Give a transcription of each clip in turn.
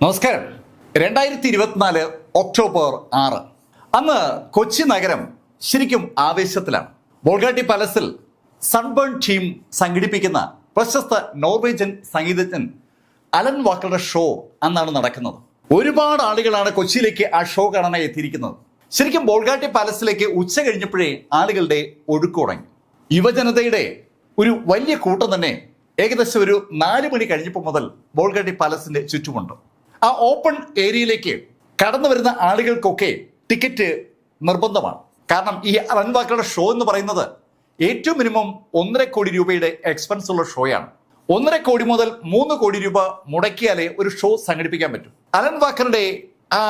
നമസ്കാരം. രണ്ടായിരത്തി ഇരുപത്തിനാല് ഒക്ടോബർ ആറ്. അന്ന് കൊച്ചി നഗരം ശരിക്കും ആവേശത്തിലാണ്. ബോൾഗാട്ടി പാലസിൽ സൺബേൺ ടീം സംഘടിപ്പിക്കുന്ന പ്രശസ്ത നോർവേജൻ സംഗീതജ്ഞൻ അലൻ വാക്കറുടെ ഷോ അന്നാണ് നടക്കുന്നത്. ഒരുപാട് ആളുകളാണ് കൊച്ചിയിലേക്ക് ആ ഷോ കാണാൻ എത്തിയിരിക്കുന്നത്. ശരിക്കും ബോൾഗാട്ടി പാലസിലേക്ക് ഉച്ച കഴിഞ്ഞപ്പോഴേ ആളുകളുടെ ഒഴുക്ക് തുടങ്ങി. യുവജനതയുടെ ഒരു വലിയ കൂട്ടം തന്നെ ഏകദേശം ഒരു നാല് മണി കഴിഞ്ഞപ്പോൾ മുതൽ ബോൾഗാട്ടി പാലസിന്റെ ചുറ്റുമുണ്ട്. ആ ഓപ്പൺ ഏരിയയിലേക്ക് കടന്നു വരുന്ന ആളുകൾക്കൊക്കെ ടിക്കറ്റ് നിർബന്ധമാണ്. കാരണം ഈ റൺവാക്കുകളുടെ ഷോ എന്ന് പറയുന്നത് ഏറ്റവും മിനിമം ഒന്നര കോടി രൂപയുടെ എക്സ്പെൻസ് ഉള്ള ഷോയാണ് ഒന്നര കോടി മുതൽ മൂന്ന് കോടി രൂപ മുടക്കിയാലേ ഒരു ഷോ സംഘടിപ്പിക്കാൻ പറ്റും. അലൻ വാക്കറുടെ ആ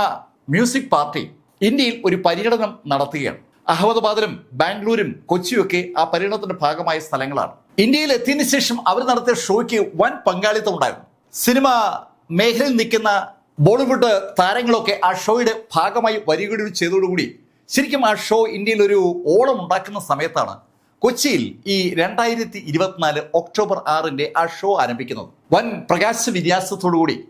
മ്യൂസിക് പാർട്ടി ഇന്ത്യയിൽ ഒരു പര്യടനം നടത്തുകയാണ്. അഹമ്മദാബാദിലും ബാംഗ്ലൂരും കൊച്ചിയൊക്കെ ആ പര്യടനത്തിന്റെ ഭാഗമായ സ്ഥലങ്ങളാണ്. ഇന്ത്യയിൽ എത്തിയതിനു ശേഷം അവർ നടത്തിയ ഷോയ്ക്ക് വൻ പങ്കാളിത്തം ഉണ്ടായിരുന്നു. സിനിമ മേഖലയിൽ നിൽക്കുന്ന ബോളിവുഡ് താരങ്ങളൊക്കെ ആ ഷോയുടെ ഭാഗമായി വരികയും ചെയ്തതോടുകൂടി ശരിക്കും ആ ഷോ ഇന്ത്യയിൽ ഒരു ഓളം ഉണ്ടാക്കുന്ന സമയത്താണ് കൊച്ചിയിൽ ഈ രണ്ടായിരത്തി ഇരുപത്തിനാല് ഒക്ടോബർ ആറിന്റെ ആ ഷോ ആരംഭിക്കുന്നത്. വൻ പ്രകാശ വിന്യാസത്തോടുകൂടി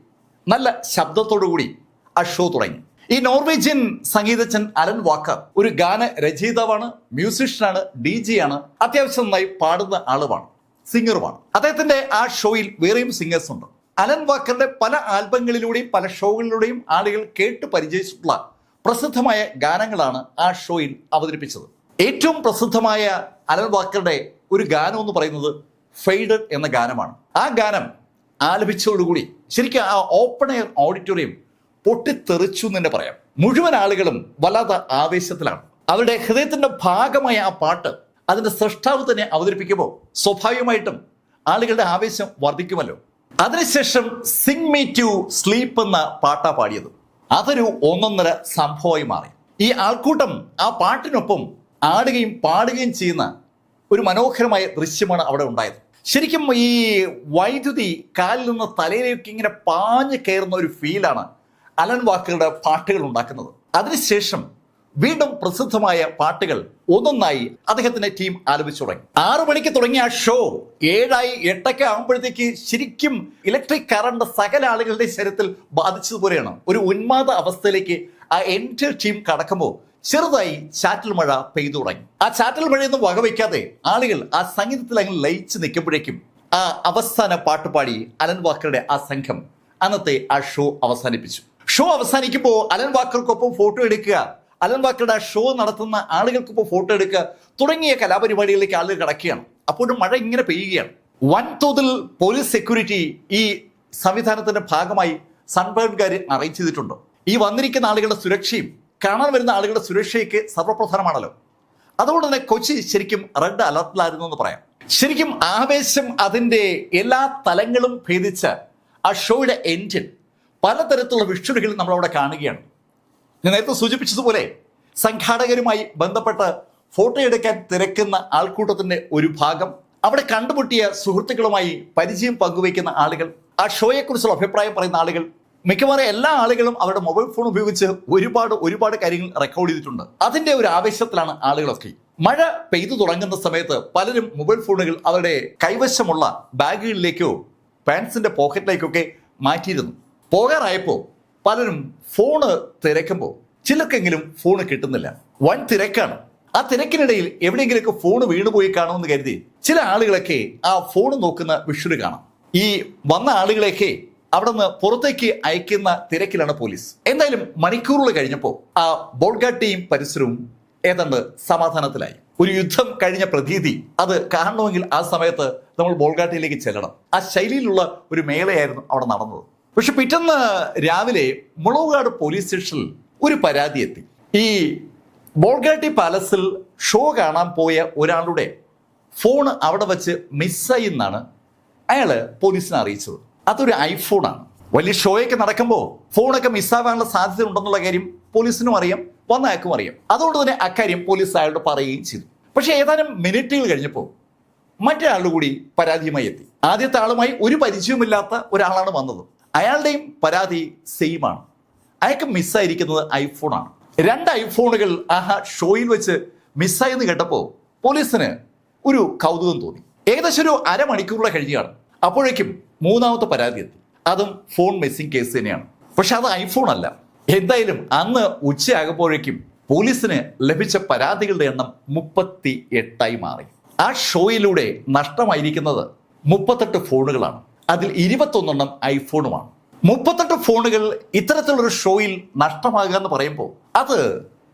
നല്ല ശബ്ദത്തോടുകൂടി ആ ഷോ തുടങ്ങി. ഈ നോർവേജിയൻ സംഗീതജ്ഞൻ അലൻ വാക്കർ ഒരു ഗാന രചയിതാവാണ് മ്യൂസിഷ്യനാണ് ഡി ജി ആണ് അത്യാവശ്യം നന്നായി പാടുന്ന ആളുമാണ് സിംഗറുമാണ്. അദ്ദേഹത്തിന്റെ ആ ഷോയിൽ വേറെയും സിംഗേഴ്സ് ഉണ്ട്. അലൻ വാക്കറുടെ പല ആൽബങ്ങളിലൂടെയും പല ഷോകളിലൂടെയും ആളുകൾ കേട്ട് പരിചയിച്ചിട്ടുള്ള പ്രസിദ്ധമായ ഗാനങ്ങളാണ് ആ ഷോയിൽ അവതരിപ്പിച്ചത്. ഏറ്റവും പ്രസിദ്ധമായ അലൻ വാക്കറുടെ ഒരു ഗാനം എന്ന് പറയുന്നത് ഫെയ്ഡ് എന്ന ഗാനമാണ്. ആ ഗാനം ആലപിച്ചതോടുകൂടി ശരിക്കും ആ ഓപ്പൺ എയർ ഓഡിറ്റോറിയം പൊട്ടിത്തെറിച്ചു എന്ന് തന്നെ പറയാം. മുഴുവൻ ആളുകളും വല്ലാത്ത ആവേശത്തിലാണ്. അവരുടെ ഹൃദയത്തിന്റെ ഭാഗമായ ആ പാട്ട് അതിന്റെ സൃഷ്ടാവ് തന്നെ അവതരിപ്പിക്കുമ്പോൾ സ്വാഭാവികമായിട്ടും ആളുകളുടെ ആവേശം വർദ്ധിക്കുമല്ലോ. അതിനുശേഷം സിങ് മീ ടു സ്ലീപ്പ് എന്ന പാട്ടാ പാടിയത്. അതൊരു ഒന്നൊന്നര സംഭവമായി മാറി. ഈ ആൾക്കൂട്ടം ആ പാട്ടിനൊപ്പം ആടുകയും പാടുകയും ചെയ്യുന്ന ഒരു മനോഹരമായ ദൃശ്യമാണ് അവിടെ ഉണ്ടായത്. ശരിക്കും ഈ വൈദ്യുതി കാലിൽ നിന്ന് തലയിലേക്ക് ഇങ്ങനെ പാഞ്ഞു കയറുന്ന ഒരു ഫീലാണ് അലൻ വാക്കുകളുടെ പാട്ടുകൾ ഉണ്ടാക്കുന്നത്. അതിനുശേഷം വീണ്ടും പ്രസിദ്ധമായ പാട്ടുകൾ ഒന്നൊന്നായി അദ്ദേഹത്തിന്റെ ടീം ആലപിച്ചു തുടങ്ങി. ആറു മണിക്ക് തുടങ്ങിയ ആ ഷോ ഏഴായി എട്ടൊക്കെ ആകുമ്പോഴത്തേക്ക് ശരിക്കും ഇലക്ട്രിക് കറണ്ട് സകല ആളുകളുടെ ശരീരത്തിൽ ബാധിച്ചതുപോലെയാണ്. ഒരു ഉന്മാദ അവസ്ഥയിലേക്ക് ആ എന്റെ ടീം കടക്കുമ്പോൾ ചെറുതായി ചാറ്റൽ മഴ പെയ്തു തുടങ്ങി. ആ ചാറ്റൽ മഴയൊന്നും വകവയ്ക്കാതെ ആളുകൾ ആ സംഗീതത്തിൽ അങ്ങ് ലയിച്ച് നിൽക്കുമ്പോഴേക്കും ആ അവസാന പാട്ടുപാടി അലൻ വാക്കറുടെ ആ സംഘം അന്നത്തെ ആ ഷോ അവസാനിപ്പിച്ചു. ഷോ അവസാനിക്കുമ്പോൾ അലൻ വാക്കർക്കൊപ്പം ഫോട്ടോ എടുക്കുക അലൻ വാക്കറുടെ ഷോ നടത്തുന്ന ആളുകൾക്കൊപ്പം ഫോട്ടോ എടുക്കുക തുടങ്ങിയ കലാപരിപാടികളിലേക്ക് ആളുകൾ കടക്കുകയാണ്. അപ്പോഴും മഴ ഇങ്ങനെ പെയ്യുകയാണ്. വൻതോതിൽ പോലീസ് സെക്യൂരിറ്റി ഈ സംവിധാനത്തിന്റെ ഭാഗമായി സൺബേൺകാർ അറേഞ്ച് ചെയ്തിട്ടുണ്ട്. ഈ വന്നിരിക്കുന്ന ആളുകളുടെ സുരക്ഷയും കാണാൻ വരുന്ന ആളുകളുടെ സുരക്ഷയ്ക്ക് സർവപ്രധാനമാണല്ലോ. അതുകൊണ്ട് തന്നെ കൊച്ചി ശരിക്കും റെഡ് അലർട്ടിലായിരുന്നു എന്ന് പറയാം. ശരിക്കും ആവേശം അതിന്റെ എല്ലാ തലങ്ങളും ഭേദിച്ച ആ ഷോയുടെ എൻജിൻ പലതരത്തിലുള്ള വിഷ്വലുകൾ നമ്മളവിടെ കാണുകയാണ്. ഞാൻ നേരത്തെ സൂചിപ്പിച്ചതുപോലെ സംഘാടകരുമായി ബന്ധപ്പെട്ട് ഫോട്ടോ എടുക്കാൻ തിരക്കുന്ന ആൾക്കൂട്ടത്തിന്റെ ഒരു ഭാഗം അവിടെ കണ്ടുമുട്ടിയ സുഹൃത്തുക്കളുമായി പരിചയം പങ്കുവയ്ക്കുന്ന ആളുകൾ ആ ഷോയെക്കുറിച്ചുള്ള അഭിപ്രായം പറയുന്ന ആളുകൾ മിക്കവാറും എല്ലാ ആളുകളും അവരുടെ മൊബൈൽ ഫോൺ ഉപയോഗിച്ച് ഒരുപാട് ഒരുപാട് കാര്യങ്ങൾ റെക്കോർഡ് ചെയ്തിട്ടുണ്ട്. അതിന്റെ ഒരു ആവേശത്തിലാണ് ആളുകളൊക്കെ. മഴ പെയ്തു തുടങ്ങുന്ന സമയത്ത് പലരും മൊബൈൽ ഫോണുകൾ അവരുടെ കൈവശമുള്ള ബാഗുകളിലേക്കോ പാൻസിന്റെ പോക്കറ്റിലേക്കൊക്കെ മാറ്റിയിരുന്നു. പോകാറായപ്പോൾ പലരും ഫോണ് തിരക്കുമ്പോൾ ചിലർക്കെങ്കിലും ഫോണ് കിട്ടുന്നില്ല. വൻ തിരക്കാണ്. ആ തിരക്കിനിടയിൽ എവിടെയെങ്കിലുമൊക്കെ ഫോണ് വീണുപോയി കാണുമെന്ന് കരുതി ചില ആളുകളൊക്കെ ആ ഫോൺ നോക്കുന്ന വിഷ്വൽ കാണാം. ഈ വന്ന ആളുകളെയൊക്കെ അവിടെ നിന്ന് പുറത്തേക്ക് അയക്കുന്ന തിരക്കിലാണ് പോലീസ്. എന്തായാലും മണിക്കൂറുകൾ കഴിഞ്ഞപ്പോൾ ആ ബോൾഗാട്ടിയും പരിസരവും ഏതാണ്ട് സമാധാനത്തിലായി. ഒരു യുദ്ധം കഴിഞ്ഞ പ്രതീതി അത് കാണണമെങ്കിൽ ആ സമയത്ത് നമ്മൾ ബോൾഗാട്ടിയിലേക്ക് ചെല്ലണം. ആ ശൈലിയിലുള്ള ഒരു മേളയായിരുന്നു അവിടെ നടന്നത്. പക്ഷെ പിറ്റേന്ന് രാവിലെ മുളവുകാട് പോലീസ് സ്റ്റേഷനിൽ ഒരു പരാതി എത്തി. ഈ ബോൾഗാട്ടി പാലസിൽ ഷോ കാണാൻ പോയ ഒരാളുടെ ഫോൺ അവിടെ വെച്ച് മിസ്സായി എന്നാണ് അയാൾ പോലീസിനെ അറിയിച്ചത്. അതൊരു ഐഫോണാണ്. വലിയ ഷോയൊക്കെ നടക്കുമ്പോൾ ഫോണൊക്കെ മിസ്സാവാനുള്ള സാധ്യത ഉണ്ടെന്നുള്ള കാര്യം പോലീസിനും അറിയാം വന്ന അറിയാം. അതുകൊണ്ട് തന്നെ അക്കാര്യം പോലീസ് അയാളോട് പറയുകയും ചെയ്തു. പക്ഷേ ഏതാനും മിനിറ്റുകൾ കഴിഞ്ഞപ്പോൾ മറ്റേ ആളുടെ കൂടി പരാതിയുമായി എത്തി. ആദ്യത്തെ ആളുമായി ഒരു പരിചയമില്ലാത്ത ഒരാളാണ് വന്നത്. അയാളുടെയും പരാതി സെയിമാണ് അയാൾക്ക് മിസ്സായിരിക്കുന്നത് ഐഫോണാണ് രണ്ട് ഐഫോണുകൾ ആ ഷോയിൽ വെച്ച് മിസ്സായെന്ന് കേട്ടപ്പോൾ പോലീസിന് ഒരു കൗതുകം തോന്നി. ഏകദേശം ഒരു അരമണിക്കൂറിലെ കഴിഞ്ഞാണ്. അപ്പോഴേക്കും മൂന്നാമത്തെ പരാതി എത്തി. അതും ഫോൺ മിസ്സിംഗ് കേസ് തന്നെയാണ്. പക്ഷെ അത് ഐഫോൺ അല്ല. എന്തായാലും അന്ന് ഉച്ചയാകുമ്പോഴേക്കും പോലീസിന് ലഭിച്ച പരാതികളുടെ എണ്ണം മുപ്പത്തി എട്ടായി മാറി. ആ ഷോയിലൂടെ നഷ്ടമായിരിക്കുന്നത് മുപ്പത്തെട്ട് ഫോണുകളാണ് അതിൽ ഇരുപത്തൊന്നെണ്ണം ഐഫോണുമാണ്. മുപ്പത്തെട്ട് ഫോണുകൾ ഇത്തരത്തിലൊരു ഷോയിൽ നഷ്ടമാകുക എന്ന് പറയുമ്പോൾ അത്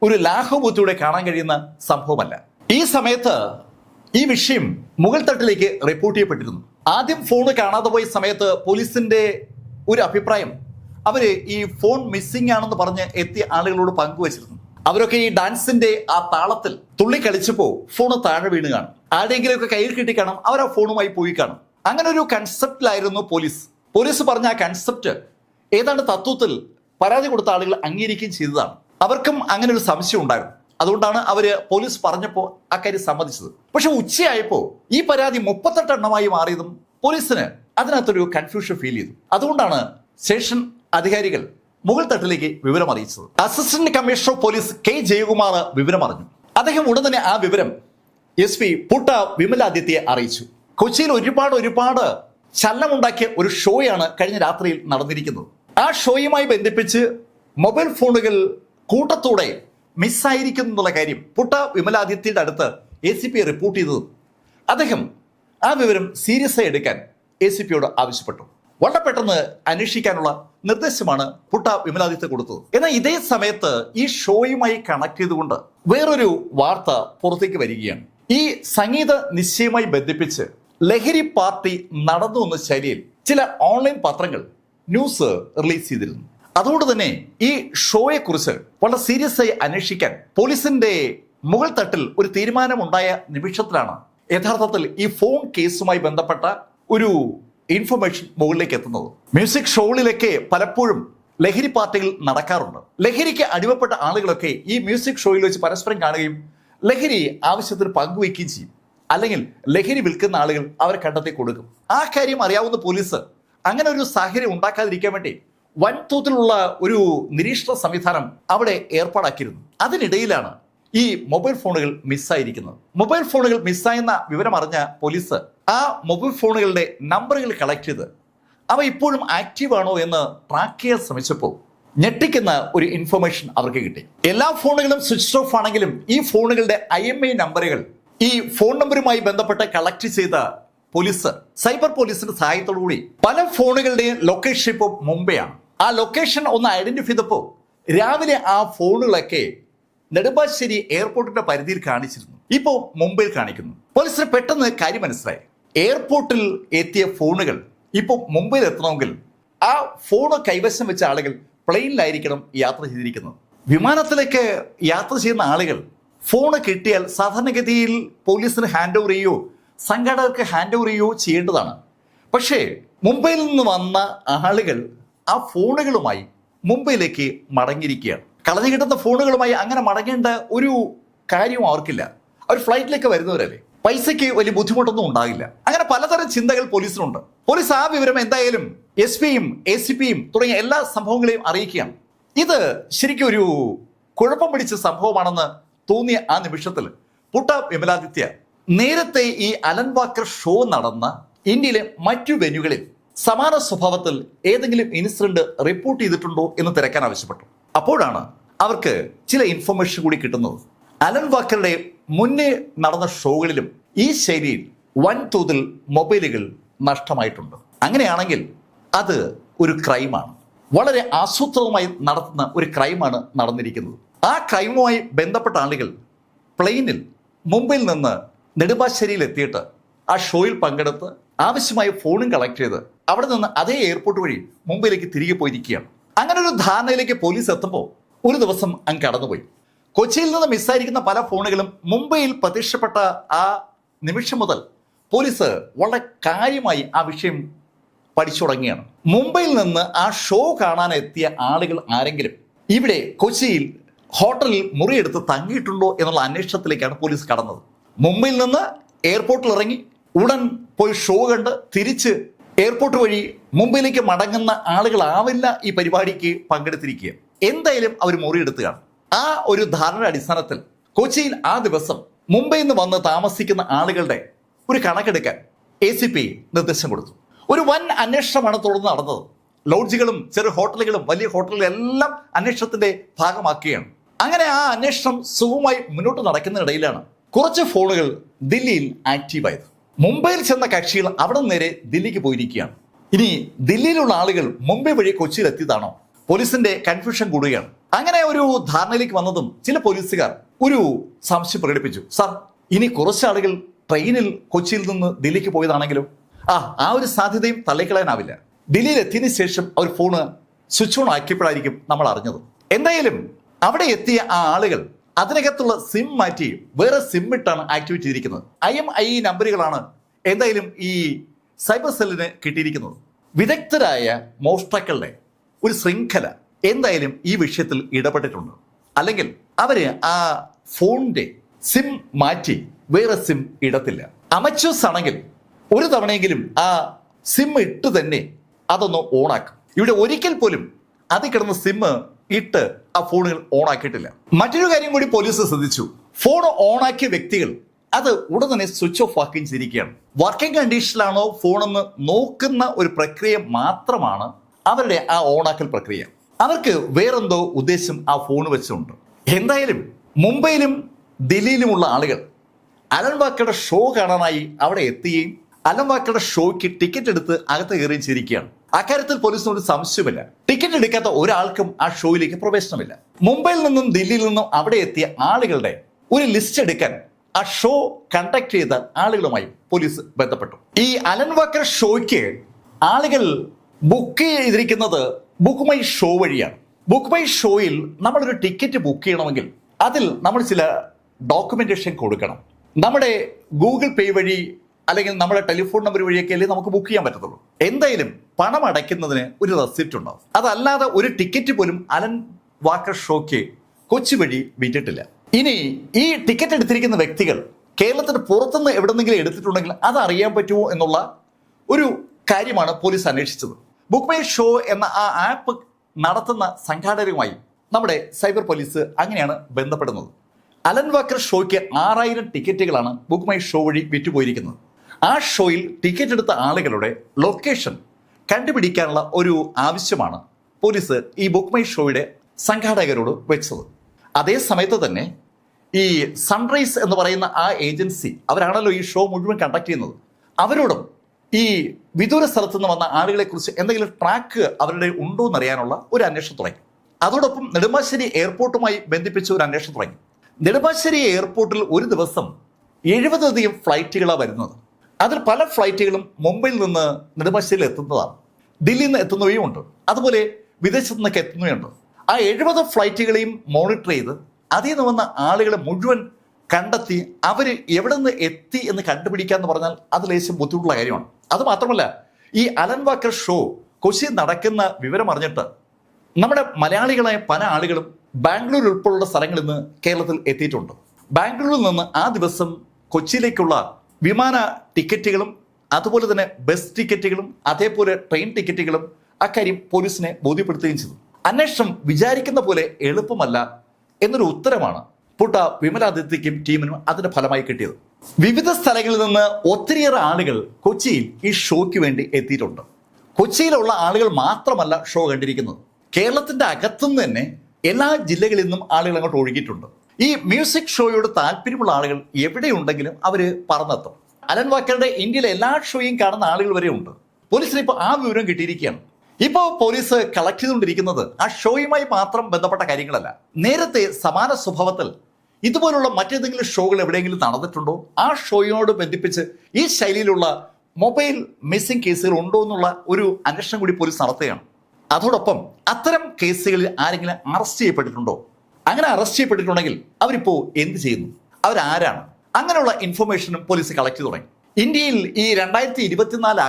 ഒരു ലാഘവബുദ്ധിയോടെ കാണാൻ കഴിയുന്ന സംഭവമല്ല. ഈ സമയത്ത് ഈ വിഷയം മുകൾ തട്ടിലേക്ക് റിപ്പോർട്ട് ചെയ്യപ്പെട്ടിരുന്നു. ആദ്യം ഫോൺ കാണാതെ പോയ സമയത്ത് പോലീസിന്റെ ഒരു അഭിപ്രായം അവർ ഈ ഫോൺ മിസ്സിംഗ് ആണെന്ന് പറഞ്ഞ് എത്തിയ ആളുകളോട് പങ്കുവച്ചിരുന്നു. അവരൊക്കെ ഈ ഡാൻസിന്റെ ആ താളത്തിൽ തുള്ളി കളിച്ചപ്പോ ഫോൺ താഴെ വീണ് കാണും. ആരുടെയെങ്കിലുമൊക്കെ കയ്യിൽ കിട്ടി കാണും അവർ ആ ഫോണുമായി പോയി കാണും. അങ്ങനെ ഒരു കൺസെപ്റ്റിലായിരുന്നു പോലീസ് പോലീസ് പറഞ്ഞ ആ കൺസെപ്റ്റ് ഏതാണ്ട് തത്വത്തിൽ പരാതി കൊടുത്ത ആളുകൾ അംഗീകരിക്കുകയും ചെയ്തതാണ്. അവർക്കും അങ്ങനെ ഒരു സംശയം ഉണ്ടായിരുന്നു. അതുകൊണ്ടാണ് അവർ പോലീസ് പറഞ്ഞപ്പോൾ അക്കാര്യം സമ്മതിച്ചത്. പക്ഷെ ഉച്ചയായപ്പോൾ ഈ പരാതി മുപ്പത്തെട്ട് എണ്ണമായി മാറിയതും പോലീസിന് അതിനകത്തൊരു കൺഫ്യൂഷൻ ഫീൽ ചെയ്തു. അതുകൊണ്ടാണ് സ്റ്റേഷൻ അധികാരികൾ മുകൾ തട്ടിലേക്ക് വിവരം അറിയിച്ചത്. Assistant commissioner police K Jayakumar വിവരം അറിഞ്ഞു അദ്ദേഹം ഉടൻ തന്നെ ആ വിവരം എസ് പി പുട്ട വിമലാദിത്യയെ അറിയിച്ചു. കൊച്ചിയിൽ ഒരുപാട് ഒരുപാട് ചലനമുണ്ടാക്കിയ ഒരു ഷോയാണ് കഴിഞ്ഞ രാത്രിയിൽ നടന്നിരിക്കുന്നത്. ആ ഷോയുമായി ബന്ധിപ്പിച്ച് മൊബൈൽ ഫോണുകൾ കൂട്ടത്തോടെ മിസ്സായിരിക്കുന്നു എന്നുള്ള കാര്യം പുട്ട വിമലാദിത്യയുടെ അടുത്ത് എ സി പി റിപ്പോർട്ട് ചെയ്തതും അദ്ദേഹം ആ വിവരം സീരിയസ് ആയി എടുക്കാൻ എ സി പിയോട് ആവശ്യപ്പെട്ടു. വളരെ പെട്ടെന്ന് അന്വേഷിക്കാനുള്ള നിർദ്ദേശമാണ് പുട്ട വിമലാദിത്യ കൊടുത്തത്. എന്നാൽ ഇതേ സമയത്ത് ഈ ഷോയുമായി കണക്ട് ചെയ്തുകൊണ്ട് വേറൊരു വാർത്ത പുറത്തേക്ക് വരികയാണ്. ഈ സംഗീത നിശ്ചയമായി ബന്ധിപ്പിച്ച് ലഹരി പാർട്ടി നടന്നു എന്ന ശൈലിയിൽ ചില ഓൺലൈൻ പത്രങ്ങൾ ന്യൂസ് റിലീസ് ചെയ്തിരുന്നു. അതുകൊണ്ട് തന്നെ ഈ ഷോയെ കുറിച്ച് വളരെ സീരിയസ് ആയി അന്വേഷിക്കാൻ പോലീസിന്റെ മുകൾ തട്ടിൽ ഒരു തീരുമാനമുണ്ടായ നിമിഷത്തിലാണ് യഥാർത്ഥത്തിൽ ഈ ഫോൺ കേസുമായി ബന്ധപ്പെട്ട ഒരു ഇൻഫർമേഷൻ മുകളിലേക്ക് എത്തുന്നത്. മ്യൂസിക് ഷോകളിലൊക്കെ പലപ്പോഴും ലഹരി പാർട്ടികൾ നടക്കാറുണ്ട്. ലഹരിക്ക് അടിമപ്പെട്ട ആളുകളൊക്കെ ഈ മ്യൂസിക് ഷോയിൽ വെച്ച് പരസ്പരം കാണുകയും ലഹരി ആവശ്യത്തിന് പങ്കുവയ്ക്കുകയും ചെയ്യും. അല്ലെങ്കിൽ ലഹരി വിൽക്കുന്ന ആളുകൾ അവരെ കണ്ടെത്തി കൊടുക്കും. ആ കാര്യം അറിയാവുന്ന പോലീസ് അങ്ങനെ ഒരു സാഹചര്യം ഉണ്ടാക്കാതിരിക്കാൻ വേണ്ടി വൻതോതിലുള്ള ഒരു നിരീക്ഷണ സംവിധാനം അവിടെ ഏർപ്പാടാക്കിയിരുന്നു. അതിനിടയിലാണ് ഈ മൊബൈൽ ഫോണുകൾ മിസ്സായിരിക്കുന്നത്. മൊബൈൽ ഫോണുകൾ മിസ്സായെന്ന വിവരം അറിഞ്ഞ പോലീസ് ആ മൊബൈൽ ഫോണുകളുടെ നമ്പറുകൾ കളക്ട് ചെയ്ത് അവ ഇപ്പോഴും ആക്റ്റീവ് ആണോ എന്ന് ട്രാക്ക് ചെയ്യാൻ ശ്രമിച്ചപ്പോൾ ഞെട്ടിക്കുന്ന ഒരു ഇൻഫർമേഷൻ അവർക്ക് കിട്ടി. എല്ലാ ഫോണുകളും സ്വിച്ച് ഓഫ് ആണെങ്കിലും ഈ ഫോണുകളുടെ ഐ എം ഐ നമ്പറുകൾ ഈ ഫോൺ നമ്പറുമായി ബന്ധപ്പെട്ട് കളക്ട് ചെയ്ത പോലീസ് സൈബർ പോലീസിന്റെ സഹായത്തോടു കൂടി പല ഫോണുകളുടെയും ലൊക്കേഷൻ ഇപ്പോൾ മുംബൈയാണ്. ആ ലൊക്കേഷൻ ഒന്ന് ഐഡന്റിഫൈ ചെയ്തപ്പോൾ രാവിലെ ആ ഫോണുകളൊക്കെ നെടുമ്പാശ്ശേരി എയർപോർട്ടിന്റെ പരിധിയിൽ കാണിച്ചിരുന്നു. ഇപ്പോൾ മുംബൈയിൽ കാണിക്കുന്നു. പോലീസിന് പെട്ടെന്ന് കാര്യം മനസ്സിലായി. എയർപോർട്ടിൽ എത്തിയ ഫോണുകൾ ഇപ്പോൾ മുംബൈയിൽ എത്തണമെങ്കിൽ ആ ഫോണ് കൈവശം വെച്ച ആളുകൾ പ്ലെയിനിലായിരിക്കണം യാത്ര ചെയ്തിരിക്കുന്നത്. വിമാനത്തിലേക്ക് യാത്ര ചെയ്യുന്ന ആളുകൾ ഫോണ് കിട്ടിയാൽ സാധാരണഗതിയിൽ പോലീസിന് ഹാൻഡ് ഓവർ ചെയ്യുകയോ സംഘാടകർക്ക് ഹാൻഡ് ഓവർ ചെയ്യുകയോ ചെയ്യേണ്ടതാണ്. പക്ഷേ മുംബൈയിൽ നിന്ന് വന്ന ആളുകൾ ആ ഫോണുകളുമായി മുംബൈയിലേക്ക് മടങ്ങിയിരിക്കുകയാണ്. കളഞ്ഞു കിട്ടുന്ന ഫോണുകളുമായി അങ്ങനെ മടങ്ങേണ്ട ഒരു കാര്യവും അവർക്കില്ല. അവർ ഫ്ലൈറ്റിലേക്ക് വരുന്നവരല്ലേ? പൈസയ്ക്ക് വലിയ ബുദ്ധിമുട്ടൊന്നും ഉണ്ടാകില്ല. അങ്ങനെ പലതരം ചിന്തകൾ പോലീസിനുണ്ട്. പോലീസ് ആ വിവരം എന്തായാലും എസ് പിയും എ സി പിയും തുടങ്ങിയ എല്ലാ സംഭവങ്ങളെയും അറിയിക്കുകയാണ്. ഇത് ശരിക്കും ഒരു കുഴപ്പം പിടിച്ച സംഭവമാണെന്ന് തോന്നിയ ആ നിമിഷത്തിൽ പുട്ട വിമലാദിത്യ നേരത്തെ ഈ അലൻ വാക്കർ ഷോ നടന്ന ഇന്ത്യയിലെ മറ്റു വെന്യൂകളിൽ സമാന സ്വഭാവത്തിൽ ഏതെങ്കിലും ഇൻസിഡന്റ് റിപ്പോർട്ട് ചെയ്തിട്ടുണ്ടോ എന്ന് തിരക്കാൻ ആവശ്യപ്പെട്ടു. അപ്പോഴാണ് അവർക്ക് ചില ഇൻഫർമേഷൻ കൂടി കിട്ടുന്നത്. അലൻ വാക്കറുടെ മുന്നേ നടന്ന ഷോകളിലും ഈ ശൈലിയിൽ വൻതോതിൽ മൊബൈലുകൾ നഷ്ടമായിട്ടുണ്ട്. അങ്ങനെയാണെങ്കിൽ അത് ഒരു ക്രൈമാണ് വളരെ ആസൂത്രിതമായി നടത്തുന്ന ഒരു ക്രൈമാണ് നടന്നിരിക്കുന്നത്. ആ ക്രൈമുമായി ബന്ധപ്പെട്ട ആളുകൾ പ്ലെയിനിൽ മുംബൈയിൽ നിന്ന് നെടുമ്പാശ്ശേരിയിൽ എത്തിയിട്ട് ആ ഷോയിൽ പങ്കെടുത്ത് ആവശ്യമായ ഫോണും കളക്ട് ചെയ്ത് അവിടെ നിന്ന് അതേ എയർപോർട്ട് വഴി മുംബൈയിലേക്ക് തിരികെ പോയിരിക്കുകയാണ്. അങ്ങനെ ഒരു ധാരണയിലേക്ക് പോലീസ് എത്തുമ്പോൾ ഒരു ദിവസം അങ്ങ് കടന്നുപോയി. കൊച്ചിയിൽ നിന്ന് മിസ്സായിരിക്കുന്ന പല ഫോണുകളും മുംബൈയിൽ പ്രത്യക്ഷപ്പെട്ട ആ നിമിഷം മുതൽ പോലീസ് വളരെ കാര്യമായി ആ വിഷയം പഠിച്ചു തുടങ്ങിയാണ് മുംബൈയിൽ നിന്ന് ആ ഷോ കാണാൻ എത്തിയ ആളുകൾ ആരെങ്കിലും? ഇവിടെ കൊച്ചിയിൽ ഹോട്ടലിൽ മുറിയെടുത്ത് തങ്ങിയിട്ടുണ്ടോ എന്നുള്ള അന്വേഷണത്തിലേക്കാണ് പോലീസ് കടന്നത്. മുംബൈയിൽ നിന്ന് എയർപോർട്ടിൽ ഇറങ്ങി ഉടൻ പോയി ഷോ കണ്ട് തിരിച്ച് എയർപോർട്ട് വഴി മുംബൈയിലേക്ക് മടങ്ങുന്ന ആളുകളാവില്ല ഈ പരിപാടിക്ക് പങ്കെടുത്തിരിക്കുക. എന്തായാലും അവർ മുറിയെടുത്തുകയാണ് ആ ഒരു ധാരണ അടിസ്ഥാനത്തിൽ കൊച്ചിയിൽ ആ ദിവസം മുംബൈയിൽ നിന്ന് വന്ന് താമസിക്കുന്ന ആളുകളുടെ ഒരു കണക്കെടുക്കാൻ എ സി പി നിർദ്ദേശം കൊടുത്തു. ഒരു വൻ അന്വേഷണമാണ് തുടർന്ന് നടന്നത്. ലോഡ്ജുകളും ചെറു ഹോട്ടലുകളും വലിയ ഹോട്ടലുകളും എല്ലാം അന്വേഷണത്തിന്റെ ഭാഗമാക്കുകയാണ്. അങ്ങനെ ആ അന്വേഷണം സുഖമായി മുന്നോട്ട് നടക്കുന്നതിനിടയിലാണ് കുറച്ച് ഫോണുകൾ ദില്ലിയിൽ ആക്റ്റീവായത്. മുംബൈയിൽ ചെന്ന കക്ഷികൾ അവിടെ നേരെ ദില്ലിക്ക് പോയിരിക്കുകയാണ്. ഇനി ദില്ലിയിലുള്ള ആളുകൾ മുംബൈ വഴി കൊച്ചിയിൽ എത്തിയതാണോ? പോലീസിന്റെ കൺഫ്യൂഷൻ കൂടുകയാണ്. അങ്ങനെ ഒരു ധാരണയിലേക്ക് വന്നതും ചില പോലീസുകാർ ഒരു സംശയം പ്രകടിപ്പിച്ചു. സാർ ഇനി കുറച്ച് ആളുകൾ ട്രെയിനിൽ കൊച്ചിയിൽ നിന്ന് ദില്ലിക്ക് പോയതാണെങ്കിലും ആ ആ ഒരു സാധ്യതയും തള്ളിക്കളയാനാവില്ല. ദില്ലിയിൽ എത്തിയതിനു ശേഷം അവർ ഫോണ് സ്വിച്ച് ഓൺ ആക്കിയപ്പോഴായിരിക്കും നമ്മൾ അറിഞ്ഞത്. എന്തായാലും അവിടെ എത്തിയ ആ ആളുകൾ അതിനകത്തുള്ള സിം മാറ്റി വേറെ സിം ഇട്ടാണ് ആക്ടിവേറ്റ് ചെയ്തിരിക്കുന്നത്. ഐ എം ഐ നമ്പറുകളാണ് എന്തായാലും ഈ സൈബർ സെല്ലിന് കിട്ടിയിരിക്കുന്നത്. വിദഗ്ധരായ മോഷ്ടാക്കളുടെ ഒരു ശൃംഖല എന്തായാലും ഈ വിഷയത്തിൽ ഇടപെട്ടിട്ടുണ്ട്. അല്ലെങ്കിൽ അവർ ആ ഫോണിന്റെ സിം മാറ്റി വേറെ സിം ഇടത്തില്ല. അമച്ചൂസ് ആണെങ്കിൽ ഒരു തവണയെങ്കിലും ആ സിം ഇട്ട് തന്നെ അതൊന്ന് ഓണാക്കും ഇവിടെ ഒരിക്കൽ പോലും അതിൽ കിടന്ന സിം ഇട്ട് ആ ഫോണുകൾ ഓൺ ആക്കിയിട്ടില്ല മറ്റൊരു കാര്യം കൂടി പോലീസ് ശ്രദ്ധിച്ചു. ഫോൺ ഓണാക്കിയ വ്യക്തികൾ അത് ഉടൻ തന്നെ സ്വിച്ച് ഓഫ് ആക്കുകയും ചെയ്തിരിക്കുകയാണ്. വർക്കിംഗ് കണ്ടീഷനിലാണോ ഫോണെന്ന് നോക്കുന്ന ഒരു പ്രക്രിയ മാത്രമാണ് അവരുടെ ആ ഓണാക്കൽ പ്രക്രിയ. അവർക്ക് വേറെന്തോ ഉദ്ദേശം ആ ഫോൺ വെച്ചുണ്ട്. എന്തായാലും മുംബൈയിലും ദില്ലിയിലുമുള്ള ആളുകൾ അലൻ വാക്കയുടെ ഷോ കാണാനായി അവിടെ എത്തുകയും അലൻ വാക്കയുടെ ഷോയ്ക്ക് ടിക്കറ്റ് എടുത്ത് അകത്ത് കയറുകയും ചെയ്തിരിക്കുകയാണ്. അക്കാര്യത്തിൽ പോലീസിനോട് സംശയമില്ല ടിക്കറ്റ് എടുക്കാത്ത ഒരാൾക്കും ആ ഷോയിലേക്ക് പ്രവേശനമില്ല. മുംബൈയിൽ നിന്നും ദില്ലിയിൽ നിന്നും അവിടെ എത്തിയ ആളുകളുടെ ഒരു ലിസ്റ്റ് എടുക്കാൻ ആ ഷോ കണ്ടക്ട് ചെയ്ത ആളുകളുമായി പോലീസ് ബന്ധപ്പെട്ടു. ഈ അലൻ വാക്കർ ഷോയ്ക്ക് ആളുകൾ ബുക്ക് ചെയ്തിരിക്കുന്നത് ബുക്ക് മൈ ഷോ വഴിയാണ്. ബുക്ക് മൈ ഷോയിൽ നമ്മളൊരു ടിക്കറ്റ് ബുക്ക് ചെയ്യണമെങ്കിൽ അതിൽ നമ്മൾ ചില ഡോക്യുമെന്റേഷൻ കൊടുക്കണം. നമ്മുടെ ഗൂഗിൾ പേ വഴി അല്ലെങ്കിൽ നമ്മുടെ ടെലിഫോൺ നമ്പർ വഴിയൊക്കെ അല്ലേ നമുക്ക് ബുക്ക് ചെയ്യാൻ പറ്റത്തുള്ളൂ. എന്തായാലും പണം അടയ്ക്കുന്നതിന് ഒരു റെസിപ്റ്റ് ഉണ്ടാവും അതല്ലാതെ ഒരു ടിക്കറ്റ് പോലും അലൻ വാക്കർ ഷോയ്ക്ക് കൊച്ചി വഴി വിറ്റിട്ടില്ല ഇനി ഈ ടിക്കറ്റ് എടുത്തിരിക്കുന്ന വ്യക്തികൾ കേരളത്തിന് പുറത്തുനിന്ന് എവിടെന്നെങ്കിലും എടുത്തിട്ടുണ്ടെങ്കിൽ അത് അറിയാൻ പറ്റുമോ എന്നുള്ള ഒരു കാര്യമാണ് പോലീസ് അന്വേഷിച്ചത്. ബുക്ക് മൈ ഷോ എന്ന ആ ആപ്പ് നടത്തുന്ന സംഘാടകരുമായി നമ്മുടെ സൈബർ പോലീസ് അങ്ങനെയാണ് ബന്ധപ്പെടുന്നത്. അലൻ വാക്കർ ഷോയ്ക്ക് ആറായിരം ടിക്കറ്റുകളാണ് ബുക്ക് മൈ ഷോ വഴി വിറ്റുപോയിരിക്കുന്നത്. ആ ഷോയിൽ ടിക്കറ്റ് എടുത്ത ആളുകളുടെ ലൊക്കേഷൻ കണ്ടുപിടിക്കാനുള്ള ഒരു ആവശ്യമാണ് പോലീസ് ഈ ബുക്ക് മൈ ഷോയുടെ സംഘാടകരോട് വെച്ചത്. അതേ സമയത്ത് തന്നെ ഈ സൺറൈസ് എന്ന് പറയുന്ന ആ ഏജൻസി അവരാണല്ലോ ഈ ഷോ മുഴുവൻ കണ്ടക്ട് ചെയ്യുന്നത്. അവരോടും ഈ വിദൂര സ്ഥലത്ത് നിന്ന് വന്ന ആളുകളെ കുറിച്ച് എന്തെങ്കിലും ട്രാക്ക് അവരുടെ ഉണ്ടോ എന്നറിയാനുള്ള ഒരു അന്വേഷണം തുടങ്ങി. അതോടൊപ്പം നെടുമ്പാശ്ശേരി എയർപോർട്ടുമായി ബന്ധിപ്പിച്ച ഒരു അന്വേഷണം തുടങ്ങി. നെടുമ്പാശ്ശേരി എയർപോർട്ടിൽ ഒരു ദിവസം എഴുപതധികം ഫ്ലൈറ്റുകളാണ് വരുന്നത്. അതിൽ പല ഫ്ലൈറ്റുകളും മുംബൈയിൽ നിന്ന് നെടുമ്പാശ്ശേരിയിൽ എത്തുന്നതാണ്. ദില്ലിയിൽ നിന്ന് എത്തുന്നവയും ഉണ്ട് അതുപോലെ വിദേശത്തു നിന്നൊക്കെ എത്തുന്നവയുണ്ട് ആ എഴുപത് ഫ്ലൈറ്റുകളെയും മോണിറ്റർ ചെയ്ത് അതിൽ നിന്ന് വന്ന ആളുകളെ മുഴുവൻ കണ്ടെത്തി അവർ എവിടെ നിന്ന് എത്തി എന്ന് കണ്ടുപിടിക്കുക എന്ന് പറഞ്ഞാൽ അത് ലേശം ബുദ്ധിമുട്ടുള്ള കാര്യമാണ്. അത് മാത്രമല്ല ഈ അലൻ വാക്കർ ഷോ കൊച്ചി നടക്കുന്ന വിവരം അറിഞ്ഞിട്ട് നമ്മുടെ മലയാളികളായ പല ആളുകളും ബാംഗ്ലൂർ ഉൾപ്പെടെയുള്ള സ്ഥലങ്ങളിൽ നിന്ന് കേരളത്തിൽ എത്തിയിട്ടുണ്ട്. ബാംഗ്ലൂരിൽ നിന്ന് ആ ദിവസം കൊച്ചിയിലേക്കുള്ള വിമാന ടിക്കറ്റുകളും അതുപോലെ തന്നെ ബസ് ടിക്കറ്റുകളും അതേപോലെ ട്രെയിൻ ടിക്കറ്റുകളും അക്കാര്യം പോലീസിനെ ബോധ്യപ്പെടുത്തുകയും ചെയ്തു. അന്വേഷണം വിചാരിക്കുന്ന പോലെ എളുപ്പമല്ല എന്നൊരു ഉത്തരമാണ് പുട്ട വിമലാദിത്യക്കും ടീമിനും അതിന്റെ ഫലമായി കിട്ടിയത്. വിവിധ സ്ഥലങ്ങളിൽ നിന്ന് ഒത്തിരിയേറെ ആളുകൾ കൊച്ചിയിൽ ഈ ഷോയ്ക്ക് വേണ്ടി എത്തിയിട്ടുണ്ട്. കൊച്ചിയിലുള്ള ആളുകൾ മാത്രമല്ല ഷോ കണ്ടിരിക്കുന്നത്. കേരളത്തിന്റെ അകത്തുനിന്ന് തന്നെ എല്ലാ ജില്ലകളിൽ നിന്നും ആളുകൾ അങ്ങോട്ട് ഒഴുകിയിട്ടുണ്ട്. ഈ മ്യൂസിക് ഷോയോട് താല്പര്യമുള്ള ആളുകൾ എവിടെയുണ്ടെങ്കിലും അവർ പറന്നെത്തും. അലൻ വാക്കറുടെ ഇന്ത്യയിലെ എല്ലാ ഷോയും കാണുന്ന ആളുകൾ വരെ ഉണ്ട്. പോലീസിന് ഇപ്പോൾ ആ വിവരം കിട്ടിയിരിക്കുകയാണ്. ഇപ്പോൾ പോലീസ് കളക്ട് ചെയ്തുകൊണ്ടിരിക്കുന്നത് ആ ഷോയുമായി മാത്രം ബന്ധപ്പെട്ട കാര്യങ്ങളല്ല. നേരത്തെ സമാന സ്വഭാവത്തിൽ ഇതുപോലുള്ള മറ്റേതെങ്കിലും ഷോകൾ എവിടെയെങ്കിലും നടന്നിട്ടുണ്ടോ? ആ ഷോയോട് ബന്ധിപ്പിച്ച് ഈ ശൈലിയിലുള്ള മൊബൈൽ മിസ്സിംഗ് കേസുകൾ ഉണ്ടോ എന്നുള്ള ഒരു അന്വേഷണം കൂടി പോലീസ് നടത്തുകയാണ്. അതോടൊപ്പം അത്തരം കേസുകളിൽ ആരെങ്കിലും അറസ്റ്റ് ചെയ്യപ്പെട്ടിട്ടുണ്ടോ? അങ്ങനെ അറസ്റ്റ് ചെയ്യപ്പെട്ടിട്ടുണ്ടെങ്കിൽ അവരിപ്പോ എന്ത് ചെയ്യുന്നു? അവരാരാണ്? അങ്ങനെയുള്ള ഇൻഫർമേഷനും പോലീസ് കളക്ട് തുടങ്ങി. ഇന്ത്യയിൽ ഈ രണ്ടായിരത്തി ഇരുപത്തിനാല്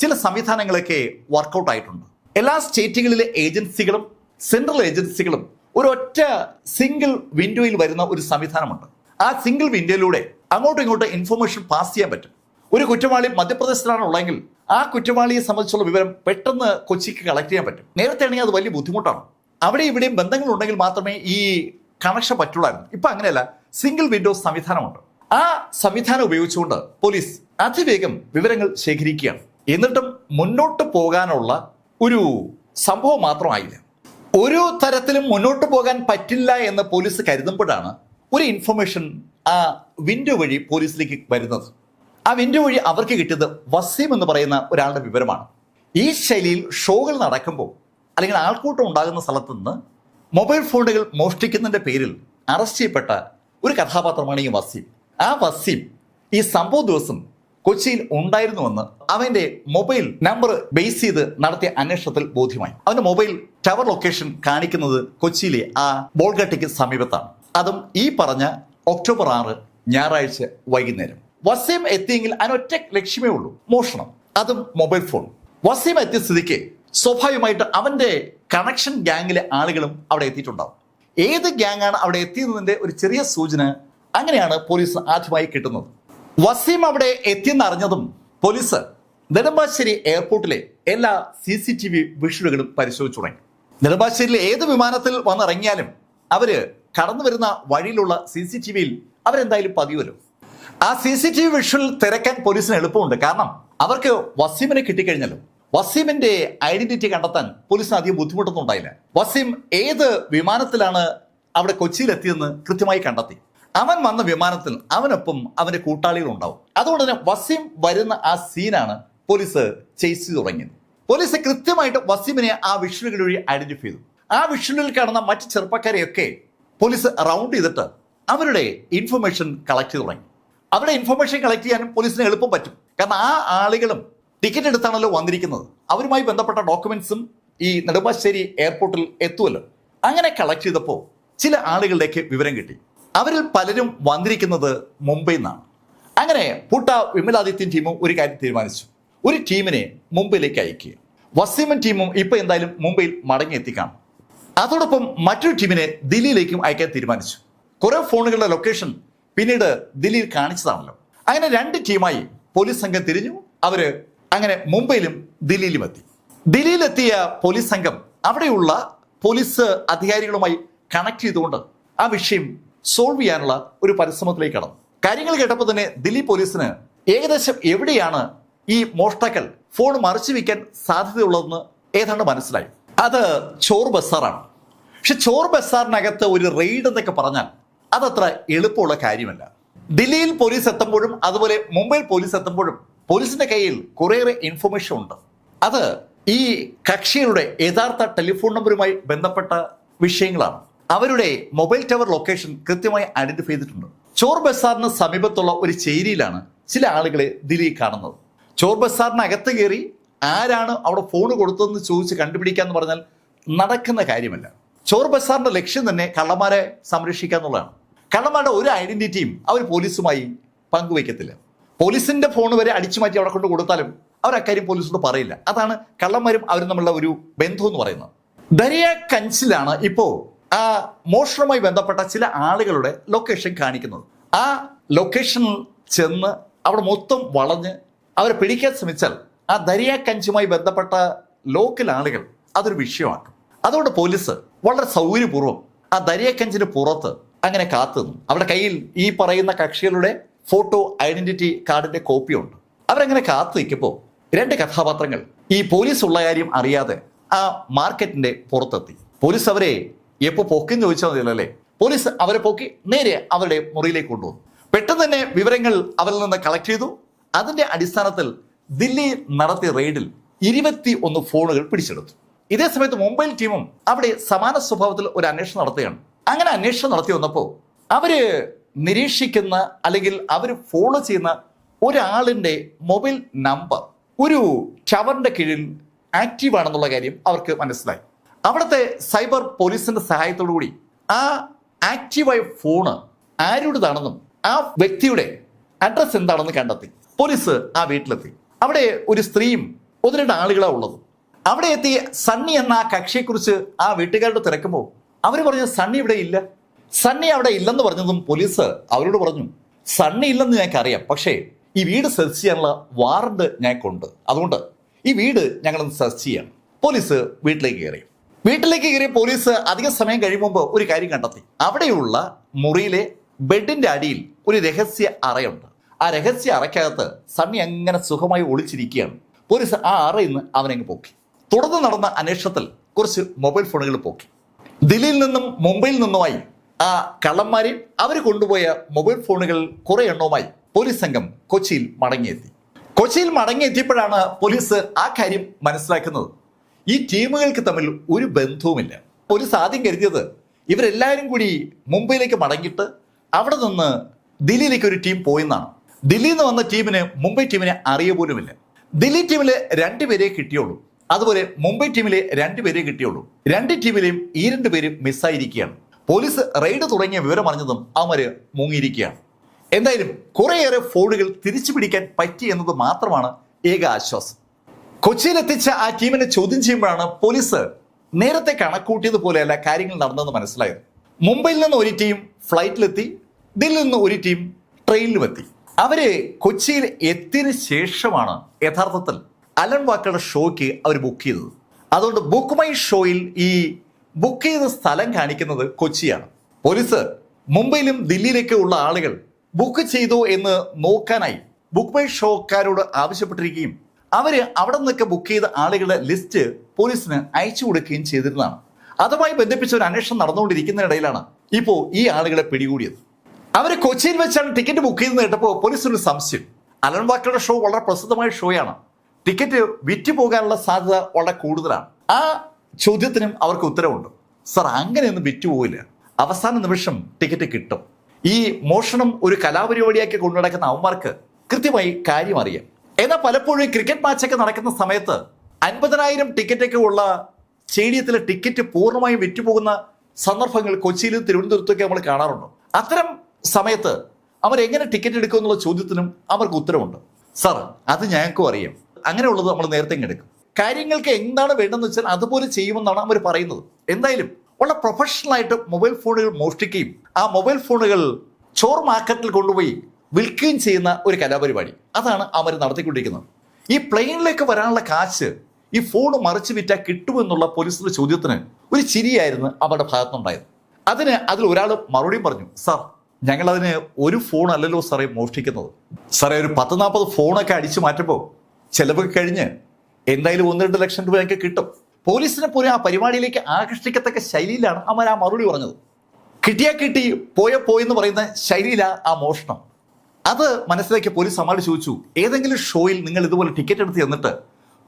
ചില സംവിധാനങ്ങളൊക്കെ വർക്കൗട്ട് ആയിട്ടുണ്ട്. എല്ലാ സ്റ്റേറ്റുകളിലെ ഏജൻസികളും സെൻട്രൽ ഏജൻസികളും ഒരു ഒറ്റ സിംഗിൾ വിൻഡോയിൽ വരുന്ന ഒരു സംവിധാനമുണ്ട്. ആ സിംഗിൾ വിൻഡോയിലൂടെ അങ്ങോട്ടും ഇങ്ങോട്ടും ഇൻഫർമേഷൻ പാസ് ചെയ്യാൻ പറ്റും. ഒരു കുറ്റവാളി മധ്യപ്രദേശിലാണ് ആ കുറ്റവാളിയെ സംബന്ധിച്ചുള്ള വിവരം പെട്ടെന്ന് കൊച്ചിക്ക് കളക്ട് ചെയ്യാൻ പറ്റും. നേരത്തെ ആണെങ്കിൽ അത് വലിയ ബുദ്ധിമുട്ടാണ്. അവിടെ ഇവിടെയും ബന്ധങ്ങൾ ഉണ്ടെങ്കിൽ മാത്രമേ ഈ കണക്ഷൻ പറ്റുള്ളായിരുന്നു. ഇപ്പൊ അങ്ങനെയല്ല സിംഗിൾ വിൻഡോ സംവിധാനമുണ്ട്. ആ സംവിധാനം ഉപയോഗിച്ചുകൊണ്ട് പോലീസ് അതിവേഗം വിവരങ്ങൾ ശേഖരിക്കുകയാണ്. എന്നിട്ടും മുന്നോട്ട് പോകാനുള്ള ഒരു സംഭവം മാത്രമായില്ല ഒരു തരത്തിലും മുന്നോട്ട് പോകാൻ പറ്റില്ല എന്ന് പോലീസ് കരുതുമ്പോഴാണ് ഒരു ഇൻഫർമേഷൻ ആ വിൻഡോ വഴി പോലീസിലേക്ക് വരുന്നത്. ആ വിൻഡോ വഴി അവർക്ക് കിട്ടിയത് വസീം എന്ന് പറയുന്ന ഒരാളുടെ വിവരമാണ്. ഈ ശൈലിയിൽ ഷോകൾ നടക്കുമ്പോൾ അല്ലെങ്കിൽ ആൾക്കൂട്ടം ഉണ്ടാകുന്ന സ്ഥലത്ത് നിന്ന് മൊബൈൽ ഫോണുകൾ മോഷ്ടിക്കുന്നതിന്റെ പേരിൽ അറസ്റ്റ് ചെയ്യപ്പെട്ട ഒരു കഥാപാത്രമാണ് ഈ വസീം. ആ വസീം ഈ സംഭവ ദിവസം കൊച്ചിയിൽ ഉണ്ടായിരുന്നുവെന്ന് അവന്റെ മൊബൈൽ നമ്പർ ബേസ് ചെയ്ത് നടത്തിയ അന്വേഷണത്തിൽ ബോധ്യമായി. അവന്റെ മൊബൈൽ ടവർ ലൊക്കേഷൻ കാണിക്കുന്നത് കൊച്ചിയിലെ ആ ബോൾഗട്ടിക്ക് സമീപത്താണ്. അതും ഈ പറഞ്ഞ ഒക്ടോബർ ആറ് ഞായറാഴ്ച വൈകുന്നേരം. വസീം എത്തിയെങ്കിൽ അതിനൊറ്റ ലക്ഷ്യമേ ഉള്ളൂ മോഷണം. അതും മൊബൈൽ ഫോൺ. വസീം എത്തിയ സ്ഥിതിക്ക് സ്വാഭാവികമായിട്ട് അവന്റെ കണക്ഷൻ ഗ്യാങ്ങിലെ ആളുകളും അവിടെ എത്തിയിട്ടുണ്ടാവും. ഏത് ഗ്യാങ്ങാണ് അവിടെ എത്തിയതിന്റെ ഒരു ചെറിയ സൂചന അങ്ങനെയാണ് പോലീസ് ആദ്യമായി കിട്ടുന്നത്. വസീം അവിടെ എത്തിയെന്നറിഞ്ഞതും പോലീസ് നെടുമ്പാശ്ശേരി എയർപോർട്ടിലെ എല്ലാ സി സി ടി വി വിഷുവലുകളും പരിശോധിച്ചു തുടങ്ങി. നെടുമ്പാശ്ശേരിയിലെ ഏത് വിമാനത്തിൽ വന്നിറങ്ങിയാലും അവർ കടന്നു വരുന്ന വഴിയിലുള്ള സി സി ടി വിയിൽ അവരെന്തായാലും പതിവല്ലോ ആ C C T V visual തിരക്കാൻ പോലീസിന് എളുപ്പമുണ്ട്. കാരണം അവർക്ക് വസീമിനെ കിട്ടിക്കഴിഞ്ഞല്ലോ. വസീമിന്റെ ഐഡന്റിറ്റി കണ്ടെത്താൻ പോലീസിന് അധികം ബുദ്ധിമുട്ടൊന്നും ഉണ്ടായില്ല. വസീം ഏത് വിമാനത്തിലാണ് അവിടെ കൊച്ചിയിൽ എത്തിയെന്ന് കൃത്യമായി കണ്ടെത്തി. അവൻ വന്ന വിമാനത്തിൽ അവനൊപ്പം അവന്റെ കൂട്ടാളികൾ ഉണ്ടാവും. അതുകൊണ്ട് തന്നെ വസീം വരുന്ന ആ സീനാണ് പോലീസ് ചെയ്സ് ചെയ്തു തുടങ്ങിയത്. പോലീസ് കൃത്യമായിട്ട് വസീമിനെ ആ വിഷ്വലുകൾ വഴി ഐഡന്റിഫൈ ചെയ്തു. ആ വിഷ്വലിൽ കാണുന്ന മറ്റ് ചെറുപ്പക്കാരെയൊക്കെ പോലീസ് റൗണ്ട് ചെയ്തിട്ട് അവരുടെ ഇൻഫർമേഷൻ കളക്ട് ചെയ്ത് തുടങ്ങി. അവരുടെ ഇൻഫർമേഷൻ കളക്ട് ചെയ്യാനും പോലീസിന് എളുപ്പം പറ്റും. കാരണം ആ ആളുകളും ടിക്കറ്റ് എടുത്താണല്ലോ വന്നിരിക്കുന്നത്. അവരുമായി ബന്ധപ്പെട്ട ഡോക്യുമെന്റ്സും ഈ നെടുമ്പാശ്ശേരി എയർപോർട്ടിൽ എത്തുമല്ലോ. അങ്ങനെ കളക്ട് ചെയ്തപ്പോൾ ചില ആളുകളുടെയൊക്കെ വിവരം കിട്ടി. അവരിൽ പലരും വന്നിരിക്കുന്നത് മുംബൈയിൽ നിന്നാണ്. അങ്ങനെ പൂട്ട വിമലാദിത്യൻ ടീമും ഒരു കാര്യം തീരുമാനിച്ചു. ഒരു ടീമിനെ മുംബൈയിലേക്ക് അയക്കുക വസീമൻ ടീമും ഇപ്പൊ എന്തായാലും മുംബൈയിൽ മടങ്ങി എത്തിക്കാം അതോടൊപ്പം മറ്റൊരു ടീമിനെ ദില്ലിയിലേക്കും അയക്കാൻ തീരുമാനിച്ചു. കുറേ ഫോണുകളുടെ ലൊക്കേഷൻ പിന്നീട് ദില്ലിയിൽ കാണിച്ചതാണല്ലോ. അങ്ങനെ രണ്ട് ടീമായി പോലീസ് സംഘം തിരിഞ്ഞു. അവർ അങ്ങനെ മുംബൈയിലും ദില്ലിയിലും എത്തി ദില്ലിയിലെത്തിയ പോലീസ് സംഘം അവിടെയുള്ള പോലീസ് അധികാരികളുമായി കണക്ട് ചെയ്തുകൊണ്ട് ആ വിഷയം സോൾവ് ചെയ്യാനുള്ള ഒരു പരിശ്രമത്തിലേക്ക് കടന്നു. കാര്യങ്ങൾ കേട്ടപ്പോൾ തന്നെ ദില്ലി പോലീസിന് ഏകദേശം എവിടെയാണ് ഈ മോഷ്ടാക്കൾ ഫോൺ മറിച്ചു വയ്ക്കാൻ സാധ്യതയുള്ളതെന്ന് ഏതാണ്ട് മനസ്സിലായി. അത് ചോർ ബസാറാണ്. പക്ഷെ ചോർ ബസാറിനകത്ത് ഒരു റെയ്ഡ് എന്നൊക്കെ പറഞ്ഞാൽ അതത്ര എളുപ്പമുള്ള കാര്യമല്ല. ദില്ലിയിൽ പോലീസ് എത്തുമ്പോഴും അതുപോലെ മുംബൈയിൽ പോലീസ് എത്തുമ്പോഴും പോലീസിന്റെ കയ്യിൽ കുറേയേറെ ഇൻഫർമേഷൻ ഉണ്ട്. അത് ഈ കക്ഷികളുടെ യഥാർത്ഥ ടെലിഫോൺ നമ്പറുമായി ബന്ധപ്പെട്ട വിഷയങ്ങളാണ്. അവരുടെ മൊബൈൽ ടവർ ലൊക്കേഷൻ കൃത്യമായി ഐഡന്റിഫൈ ചെയ്തിട്ടുണ്ട്. ചോർ ബസാറിന് സമീപത്തുള്ള ഒരു ചേരിയിലാണ് ചില ആളുകളെ ദിലീ കാണുന്നത്. ചോർ ബസാറിനകത്ത് കയറി ആരാണ് അവിടെ ഫോൺ കൊടുത്തതെന്ന് ചോദിച്ച് കണ്ടുപിടിക്കുക എന്ന് പറഞ്ഞാൽ നടക്കുന്ന കാര്യമല്ല. ചോർ ബസാറിന്റെ ലക്ഷ്യം തന്നെ കള്ളന്മാരെ സംരക്ഷിക്കുക എന്നുള്ളതാണ് കള്ളന്മാരുടെ ഒരു ഐഡന്റിറ്റിയും അവർ പോലീസുമായി പങ്കുവയ്ക്കത്തില്ല. പോലീസിന്റെ ഫോൺ വരെ അടിച്ചു മാറ്റി അവിടെ കൊണ്ട് കൊടുത്താലും അവർ അക്കാര്യം പോലീസിനോട് പറയില്ല. അതാണ് കള്ളന്മാരും അവരും തമ്മിലുള്ള ഒരു ബന്ധം എന്ന് പറയുന്നത്. ദരിയ കഞ്ചിലാണ് ഇപ്പോൾ ആ മോഷണവുമായി ബന്ധപ്പെട്ട ചില ആളുകളുടെ ലൊക്കേഷൻ കാണിക്കുന്നത്. ആ ലൊക്കേഷനിൽ ചെന്ന് അവിടെ മൊത്തം വളഞ്ഞ് അവരെ പിടിക്കാൻ ശ്രമിച്ചാൽ ആ ദരിയ കഞ്ചുമായി ബന്ധപ്പെട്ട ലോക്കൽ ആളുകൾ അതൊരു വിഷയമാക്കും. അതുകൊണ്ട് പോലീസ് വളരെ സൗകര്യപൂർവം ആ ദരിയ കഞ്ചിന് പുറത്ത് അങ്ങനെ കാത്തുനിന്നു. അവരുടെ കയ്യിൽ ഈ പറയുന്ന കക്ഷികളുടെ ഫോട്ടോ ഐഡന്റിറ്റി കാർഡിന്റെ കോപ്പിയുണ്ട് അവരങ്ങനെ കാത്തു നിൽക്കുമ്പോൾ രണ്ട് കഥാപാത്രങ്ങൾ ഈ പോലീസ് ഉള്ള കാര്യം അറിയാതെ ആ മാർക്കറ്റിന്റെ പുറത്തെത്തി. പോലീസ് അവരെ എപ്പോ പൊക്കിന്ന് ചോദിച്ചാൽ മതിയല്ലേ പോലീസ് അവരെ പൊക്കി നേരെ അവരുടെ മുറിയിലേക്ക് കൊണ്ടുവന്നു. പെട്ടെന്ന് തന്നെ വിവരങ്ങൾ അവരിൽ നിന്ന് കളക്ട് ചെയ്തു. അതിന്റെ അടിസ്ഥാനത്തിൽ ദില്ലി നടത്തിയ റെയ്ഡിൽ ഇരുപത്തി ഒന്ന് ഫോണുകൾ പിടിച്ചെടുത്തു. ഇതേ സമയത്ത് മുംബൈ ടീമും അവിടെ സമാന സ്വഭാവത്തിൽ ഒരു അന്വേഷണം നടത്തുകയാണ്. അങ്ങനെ അന്വേഷണം നടത്തി വന്നപ്പോൾ അവർ നിരീക്ഷിക്കുന്ന അല്ലെങ്കിൽ അവർ ഫോളോ ചെയ്യുന്ന ഒരാളിന്റെ മൊബൈൽ നമ്പർ ഒരു ടവറിന്റെ കീഴിൽ ആക്റ്റീവ് ആണെന്നുള്ള കാര്യം അവർക്ക് മനസ്സിലായി. അവിടുത്തെ സൈബർ പോലീസിന്റെ സഹായത്തോടു കൂടി ആ ആക്റ്റീവായ ഫോണ് ആരുടേതാണെന്നും ആ വ്യക്തിയുടെ അഡ്രസ് എന്താണെന്ന് കണ്ടെത്തി. പോലീസ് ആ വീട്ടിലെത്തി. അവിടെ ഒരു സ്ത്രീയും ഒന്ന് രണ്ട് ആളുകളാണ് ഉള്ളത്. അവിടെ എത്തി സണ്ണി എന്ന ആ കക്ഷിയെക്കുറിച്ച് ആ വീട്ടുകാരോട് തിരക്കുമ്പോൾ അവർ പറഞ്ഞു സണ്ണി ഇവിടെ ഇല്ല. സണ്ണി അവിടെ ഇല്ലെന്ന് പറഞ്ഞതും പോലീസ് അവരോട് പറഞ്ഞു സണ്ണി ഇല്ലെന്ന് ഞങ്ങൾക്ക് അറിയാം പക്ഷേ ഈ വീട് സെർച്ച് ചെയ്യാനുള്ള വാറണ്ട് ഞങ്ങൾക്കുണ്ട്. അതുകൊണ്ട് ഈ വീട് ഞങ്ങളൊന്ന് സെർച്ച് ചെയ്യാം പോലീസ് വീട്ടിലേക്ക് കയറി. വീട്ടിലേക്ക് കയറിയ പോലീസ് അധിക സമയം കഴിയുമ്പോൾ ഒരു കാര്യം കണ്ടെത്തി. അവിടെയുള്ള മുറിയിലെ ബെഡിന്റെ അടിയിൽ ഒരു രഹസ്യ അറയുണ്ട്. ആ രഹസ്യ അറയ്ക്കകത്ത് സണ്ണി അങ്ങനെ സുഖമായി ഒളിച്ചിരിക്കുകയാണ്. പോലീസ് ആ അറയിൽ നിന്ന് അവനങ്ങ് പോക്കി. തുടർന്ന് നടന്ന അന്വേഷണത്തിൽ കുറച്ച് മൊബൈൽ ഫോണുകൾ പോക്കി. ദില്ലിയിൽ നിന്നും മുംബൈയിൽ നിന്നുമായി ആ കള്ളന്മാരെ അവർ കൊണ്ടുപോയ മൊബൈൽ ഫോണുകൾ കുറെ എണ്ണവുമായി പോലീസ് സംഘം കൊച്ചിയിൽ മടങ്ങിയെത്തി. കൊച്ചിയിൽ മടങ്ങിയെത്തിയപ്പോഴാണ് പോലീസ് ആ കാര്യം മനസ്സിലാക്കുന്നത്. ഈ ടീമുകൾക്ക് തമ്മിൽ ഒരു ബന്ധവുമില്ല. പോലീസ് ആദ്യം കരുതിയത് ഇവരെല്ലാവരും കൂടി മുംബൈയിലേക്ക് മടങ്ങിയിട്ട് അവിടെ നിന്ന് ദില്ലിയിലേക്ക് ഒരു ടീം പോയെന്നാണ്. ദില്ലിയിൽ നിന്ന് വന്ന ടീമിന് മുംബൈ ടീമിനെ അറിയ പോലുമില്ല. ദില്ലി ടീമിലെ രണ്ടുപേരെ കിട്ടിയുള്ളൂ. അതുപോലെ മുംബൈ ടീമിലെ രണ്ടുപേരെ കിട്ടിയുള്ളൂ. രണ്ട് ടീമിലെയും ഈ രണ്ട് പേരും മിസ്സായിരിക്കുകയാണ്. പോലീസ് റെയ്ഡ് തുടങ്ങിയ വിവരം അറിഞ്ഞതും അവർ മുങ്ങിയിരിക്കുകയാണ്. എന്തായാലും കുറേയേറെ ഫോണുകൾ തിരിച്ചു പിടിക്കാൻ പറ്റി എന്നത് മാത്രമാണ് ഏക ആശ്വാസം. കൊച്ചിയിലെത്തിച്ച ആ ടീമിനെ ചോദ്യം ചെയ്യുമ്പോഴാണ് പോലീസ് നേരത്തെ കണക്കൂട്ടിയതുപോലെയല്ല കാര്യങ്ങൾ നടന്നതെന്ന് മനസ്സിലായത്. മുംബൈയിൽ നിന്ന് ഒരു ടീം ഫ്ലൈറ്റിലെത്തി ദില്ലിയിൽ നിന്ന് ഒരു ടീം ട്രെയിനിലും എത്തി അവർ കൊച്ചിയിൽ എത്തിയതിനു ശേഷമാണ് യഥാർത്ഥത്തിൽ അലൻ വാക്കയുടെ ഷോയ്ക്ക് അവർ ബുക്ക് ചെയ്തത്. അതുകൊണ്ട് ബുക്ക് മൈ ഷോയിൽ ഈ ബുക്ക് ചെയ്ത സ്ഥലം കാണിക്കുന്നത് കൊച്ചിയാണ്. പോലീസ് മുംബൈയിലും ദില്ലിയിലേക്ക് ഉള്ള ആളുകൾ ബുക്ക് ചെയ്തു എന്ന് നോക്കാനായി ബുക്ക് മൈ ഷോക്കാരോട് ആവശ്യപ്പെട്ടിരിക്കുകയും അവർ അവിടെ നിന്നൊക്കെ ബുക്ക് ചെയ്ത ആളുകളുടെ ലിസ്റ്റ് പോലീസിന് അയച്ചു കൊടുക്കുകയും ചെയ്തിരുന്നതാണ്. അതുമായി ബന്ധിപ്പിച്ച ഒരു അന്വേഷണം നടന്നുകൊണ്ടിരിക്കുന്നതിനിടയിലാണ് ഇപ്പോൾ ഈ ആളുകളെ പിടികൂടിയത്. അവർ കൊച്ചിയിൽ വെച്ചാണ് ടിക്കറ്റ് ബുക്ക് ചെയ്തെന്ന് കേട്ടപ്പോൾ പോലീസിന് സംശയം. അലൻ വാക്കറുടെ ഷോ വളരെ പ്രസിദ്ധമായ ഷോയാണ് ടിക്കറ്റ് വിറ്റ് പോകാനുള്ള സാധ്യത വളരെ കൂടുതലാണ്. ആ ചോദ്യത്തിനും അവർക്ക് ഉത്തരവുണ്ട്. സർ അങ്ങനെയൊന്നും വിറ്റ് പോവില്ല അവസാന നിമിഷം ടിക്കറ്റ് കിട്ടും. ഈ മോഷണം ഒരു കലാപരിപാടിയാക്കി കൊണ്ടു നടക്കുന്ന അവന്മാർക്ക് കൃത്യമായി കാര്യം അറിയാം. എന്നാൽ പലപ്പോഴും ക്രിക്കറ്റ് മാച്ചൊക്കെ നടക്കുന്ന സമയത്ത് അൻപതിനായിരം ടിക്കറ്റൊക്കെ ഉള്ള സ്റ്റേഡിയത്തിലെ ടിക്കറ്റ് പൂർണമായും വിറ്റുപോകുന്ന സന്ദർഭങ്ങൾ കൊച്ചിയിലും തിരുവനന്തപുരത്തൊക്കെ നമ്മൾ കാണാറുണ്ട്. അത്തരം സമയത്ത് അവർ എങ്ങനെ ടിക്കറ്റ് എടുക്കും എന്നുള്ള ചോദ്യത്തിനും അവർക്ക് ഉത്തരവുണ്ട്. സാർ അത് ഞങ്ങൾക്കും അറിയാം. അങ്ങനെയുള്ളത് നമ്മൾ നേരത്തെ എടുക്കും. കാര്യങ്ങൾക്ക് എന്താണ് വേണ്ടതെന്ന് വെച്ചാൽ അതുപോലെ ചെയ്യുമെന്നാണ് അവർ പറയുന്നത്. എന്തായാലും ഉള്ള പ്രൊഫഷണൽ ആയിട്ട് മൊബൈൽ ഫോണുകൾ മോഷ്ടിക്കുകയും ആ മൊബൈൽ ഫോണുകൾ ചോർ മാർക്കറ്റിൽ കൊണ്ടുപോയി വിൽക്കുകയും ചെയ്യുന്ന ഒരു കലാപരിപാടി. അതാണ് അവർ നടത്തിക്കൊണ്ടിരിക്കുന്നത്. ഈ പ്ലെയിനിലേക്ക് വരാനുള്ള കാശ് ഈ ഫോൺ മറിച്ച് വിറ്റാൽ കിട്ടുമെന്നുള്ള പോലീസിന്റെ ചോദ്യത്തിന് ഒരു ചിരിയായിരുന്നു അവരുടെ ഭാഗത്തുനിന്നുണ്ടായത്. അതിന് അതിൽ ഒരാൾ മറുപടി പറഞ്ഞു സാർ ഞങ്ങൾ അതിന് ഒരു ഫോൺ അല്ലല്ലോ സാറേ മോഷ്ടിക്കുന്നത്. സാറേ ഒരു പത്ത് നാൽപ്പത് ഫോണൊക്കെ അടിച്ചു മാറ്റുമ്പോൾ ചിലവ് കഴിഞ്ഞ് എന്തായാലും ഒന്ന് രണ്ട് ലക്ഷം രൂപ ഞങ്ങൾക്ക് കിട്ടും. പോലീസിനെ പോലും ആ പരിപാടിയിലേക്ക് ആകർഷിക്കത്തക്ക ശൈലിയിലാണ് അമ്മ ആ മറുപടി പറഞ്ഞത്. കിട്ടിയാ കിട്ടി പോയ പോയെന്ന് പറയുന്ന ശൈലിയിലാണ് ആ മോഷണം. അത് മനസ്സിലാക്കിയ പോലീസ് അമ്മാട് ചോദിച്ചു ഏതെങ്കിലും ഷോയിൽ നിങ്ങൾ ഇതുപോലെ ടിക്കറ്റ് എടുത്ത് ചെന്നിട്ട്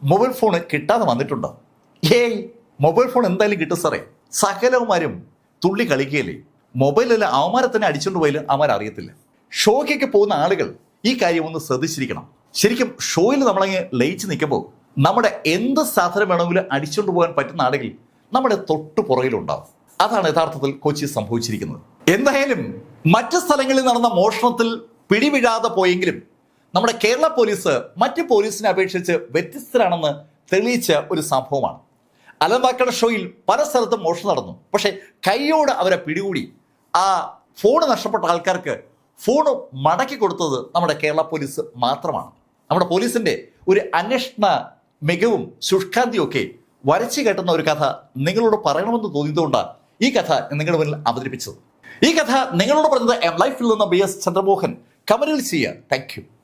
മൊബൈൽ ഫോൺ കിട്ടാതെ വന്നിട്ടുണ്ടോ? ഏയ് മൊബൈൽ ഫോൺ എന്തായാലും കിട്ടും സാറേ. സകലവന്മാരും തുള്ളി കളിക്കുകയല്ലേ. മൊബൈലിൽ അവന്മാരെ തന്നെ അടിച്ചുകൊണ്ട് പോയാലും അവന്മാർ അറിയത്തില്ല. ഷോയ്ക്കൊക്കെ പോകുന്ന ആളുകൾ ഈ കാര്യം ഒന്ന് ശ്രദ്ധിച്ചിരിക്കണം. ശരിക്കും ഷോയിൽ നമ്മളങ്ങ് ലയിച്ച് നിൽക്കുമ്പോൾ നമ്മുടെ എന്ത് സാധനം വേണമെങ്കിലും അടിച്ചുകൊണ്ട് പോകാൻ പറ്റുന്ന ആളുകൾ നമ്മുടെ തൊട്ടു പുറകിലുണ്ടാവും. അതാണ് യഥാർത്ഥത്തിൽ കൊച്ചി സംഭവിച്ചിരിക്കുന്നത്. എന്തായാലും മറ്റു സ്ഥലങ്ങളിൽ നടന്ന മോഷണത്തിൽ പിടിവിഴാതെ പോയെങ്കിലും നമ്മുടെ കേരള പോലീസ് മറ്റ് പോലീസിനെ അപേക്ഷിച്ച് വ്യത്യസ്തരാണെന്ന് തെളിയിച്ച ഒരു സംഭവമാണ്. അലമ്പാക്കട ഷോയിൽ പല സ്ഥലത്തും മോഷണം നടന്നു. പക്ഷേ കൈയോട് അവരെ പിടികൂടി ആ ഫോൺ നഷ്ടപ്പെട്ട ആൾക്കാർക്ക് ഫോൺ മടക്കി കൊടുത്തത് നമ്മുടെ കേരള പോലീസ് മാത്രമാണ്. നമ്മുടെ പോലീസിന്റെ ഒരു അന്വേഷണ മികവും ശുഷ്കാന്തിയൊക്കെ വരച്ചു കെട്ടുന്ന ഒരു കഥ നിങ്ങളോട് പറയണമെന്ന് തോന്നിയതുകൊണ്ടാണ് ഈ കഥ നിങ്ങളുടെ മുന്നിൽ അവതരിപ്പിച്ചത്. ഈ കഥ നിങ്ങളോട് പറഞ്ഞത് ലൈഫിൽ നിന്ന് ബി എസ് ചന്ദ്രമോഹൻ. കമലിൽ ചെയ്യുക. താങ്ക്